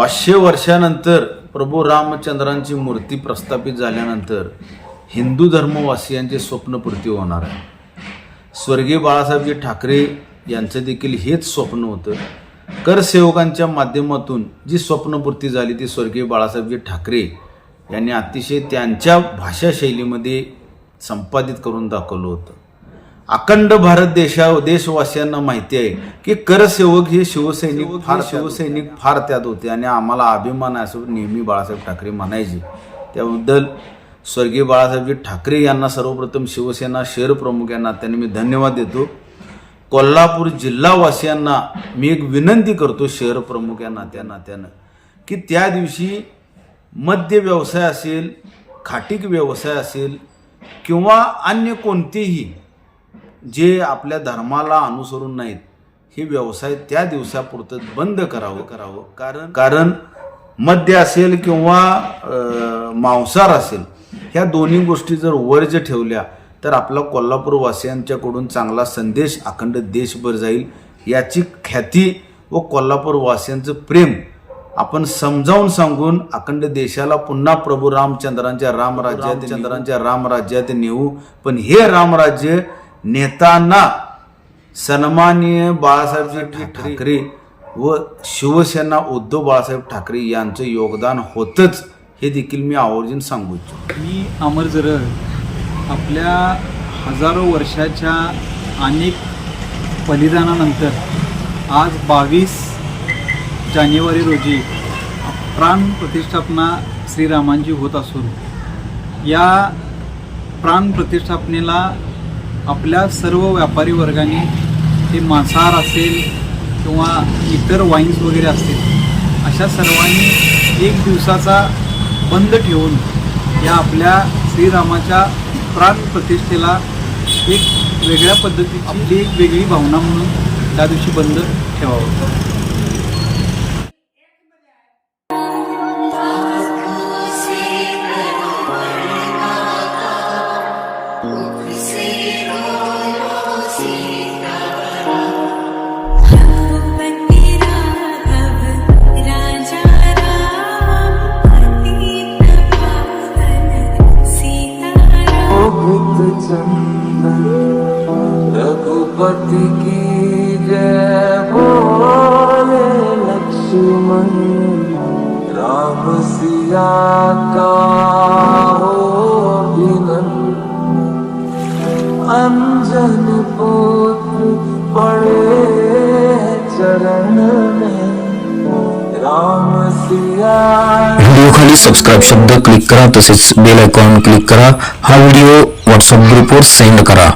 पाचशे वर्षानंतर प्रभू रामचंद्रांची मूर्ती प्रस्थापित झाल्यानंतर हिंदू धर्मवासियांचे स्वप्नपूर्ती होणार आहे. स्वर्गीय बाळासाहेबजी ठाकरे यांचं देखील हेच स्वप्न होतं. करसेवकांच्या माध्यमातून जी स्वप्नपूर्ती झाली ती स्वर्गीय बाळासाहेबजी ठाकरे यांनी अतिशय त्यांच्या भाषाशैलीमध्ये संपादित करून दाखवलं होतं. अखंड भारत देशा देशवासियांना माहिती आहे की करसेवक हे शिवसैनिक फार शिवसैनिक फार त्यात होते आणि आम्हाला अभिमान आहे असं नेहमी बाळासाहेब ठाकरे म्हणायचे. त्याबद्दल स्वर्गीय बाळासाहेबजी ठाकरे यांना सर्वप्रथम शिवसेना शहर प्रमुख या नात्याने मी धन्यवाद देतो. कोल्हापूर जिल्हावासियांना मी एक विनंती करतो शहर प्रमुख या नात्या नात्यानं की त्या दिवशी मद्य व्यवसाय असेल खाटीक व्यवसाय असेल किंवा अन्य कोणतेही जे आपल्या धर्माला अनुसरून नाहीत हे व्यवसाय त्या दिवसापुरतं बंद करावं. करावं. कारण? कारण मद्य असेल किंवा मांसाहार असेल ह्या दोन्ही गोष्टी जर वर्ज ठेवल्या तर आपला कोल्हापूर वासियांच्याकडून चांगला संदेश अखंड देशभर जाईल. याची ख्याती व कोल्हापूर वासियांचं प्रेम आपण समजावून सांगून अखंड देशाला पुन्हा प्रभू रामचंद्रांच्या रामराज्यात चंद्रांच्या रामराज्यात नेऊ. पण हे रामराज्य नेताना सन्माननीय बाळासाहेबजी ठाकरे व शिवसेना उद्धव बाळासाहेब ठाकरे यांचं योगदान होतंच हे देखील मी आवर्जून सांगू इच्छितो. मी अमर जरळ आपल्या हजारो वर्षाच्या अनेक बलिदानानंतर आज बावीस जानेवारी रोजी प्राण प्रतिष्ठापना श्रीरामांची होत असून या प्राण प्रतिष्ठापनेला आपल्या सर्व व्यापारी वर्गाने ते मांसाहार असेल किंवा इतर वाईन्स वगैरे असतील अशा सर्वांनी एक दिवसाचा बंद ठेवून या आपल्या श्रीरामाच्या प्राण प्रतिष्ठेला एक वेगळ्या पद्धतीची आपली एक वेगळी भावना म्हणून त्या दिवशी बंद ठेवावं. भूत रघुपति की जय बोले लक्ष्मण राम सिया का हो अभिनंदन अंजन पुत्र पड़े चरण व्हिडिओ खाली सबस्क्राईब शब्द क्लिक करा तसेच बेल आयकॉन क्लिक करा. हा व्हिडिओ व्हॉट्सअप ग्रुपवर सेंड करा.